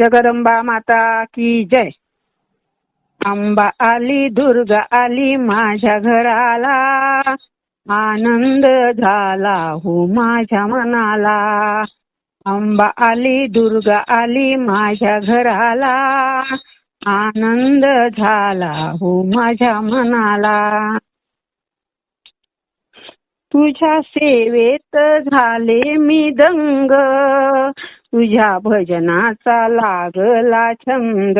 जगदंबा माता की जय. अंबा आली दुर्गा आली माझ्या घराला. आनंद झाला हो माझ्या मनाला. अंबा आली दुर्गा आली माझ्या घराला. आनंद झाला हो माझ्या मनाला. तुझ्या सेवेत झाले मी दंग. तुझ्या भजनाचा लागला छंद.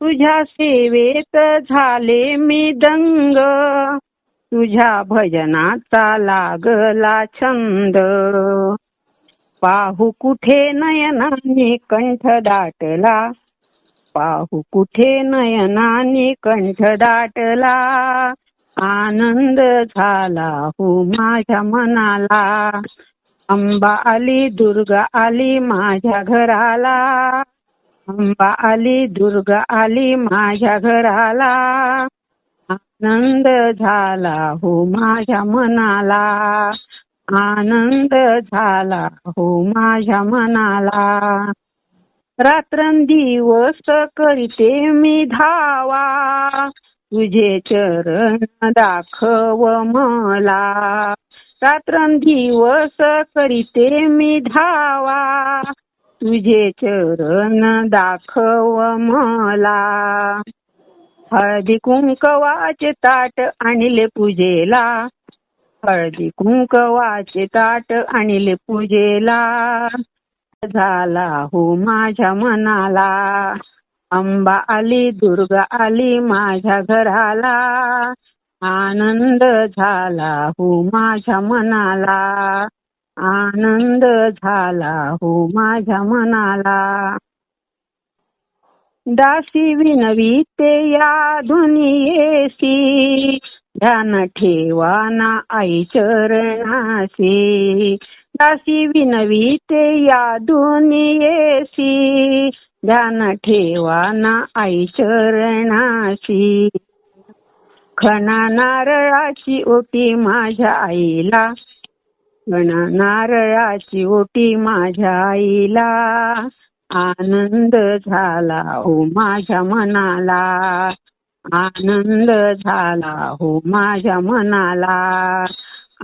तुझ्या सेवेत झाले मी दंग. तुझ्या भजनाचा लागला छंद. पाहू कुठे नयनाने कंठ दाटला. पाहू कुठे नयनाने कंठ दाटला. आनंद झाला हो माझ्या मनाला. अंबा आली दुर्गा आली माझ्या घराला. अंबा आली दुर्गा आली माझ्या घराला. आनंद झाला हो माझ्या मनाला. आनंद झाला हो माझ्या मनाला. रात्रंदिवस करीते मी धावा. तुझे चरण दाखव मला. रात्रंदिवस करीते मी धावा. तुझे चरण दाखव मला. हळदी कुंकवाचे ताट आणले पूजेला. हळदी कुंकवाचे ताट आणले पूजेला. झाला हो माझ्या मनाला. अंबा आली दुर्गा आली माझ्या घराला. आनंद झाला हो माझ्या मनाला. आनंद झाला हो माझ्या मनाला. दासी विनवीते या दुनियेसी ध्यान ठेवा ना आई चरणासी दासी विनवीते या दुनियेसी ध्यान ठेवा ना आई चरणासी खणा नारळाची ओटी माझ्या आईला. खणा नारळाची ओटी माझ्या आईला. आनंद झाला हो माझ्या मनाला. आनंद झाला हो माझ्या मनाला.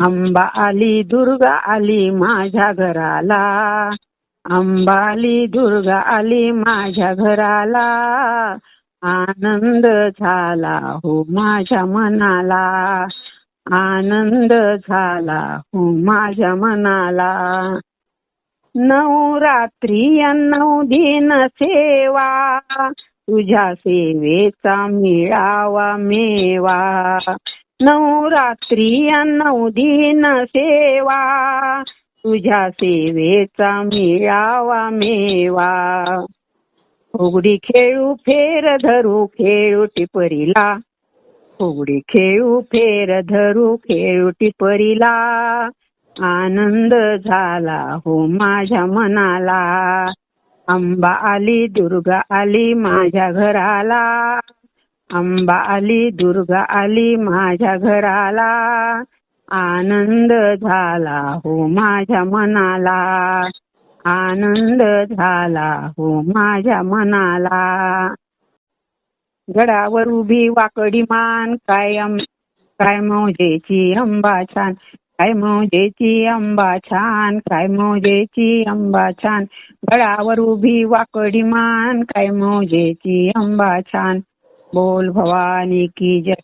अंबा आली दुर्गा आली माझ्या घराला. अंबाली दुर्गा आली माझ्या घराला. आनंद झाला हो माझ्या मनाला. आनंद झाला हो माझ्या मनाला. नवरात्री नऊ दिन सेवा. तुझ्या सेवेचा मिळावा मेवा. नवरात्री नऊ दिन सेवा. तुझ्या सेवेचा मिळावा मेवा. फुगडी खेळू फेर धरू खेळू टिपरीला. फुगडी खेळू फेर धरू खेळू टिपरीला. आनंद झाला हो माझ्या मनाला. अंबा आली दुर्गा आली माझ्या घराला. अंबा आली दुर्गा आली माझ्या घराला. आनंद झाला हो माझ्या मनाला. आनंद झाला हो माझ्या मनाला. गडावर उभी वाकडी मान कायम काय मौजेची अंबा छान काय मौजेची अंबा छान काय मौजेची अंबा छान. गडावर उभी वाकडी मान काय मौजेची अंबा छान. बोल भवानी की जय.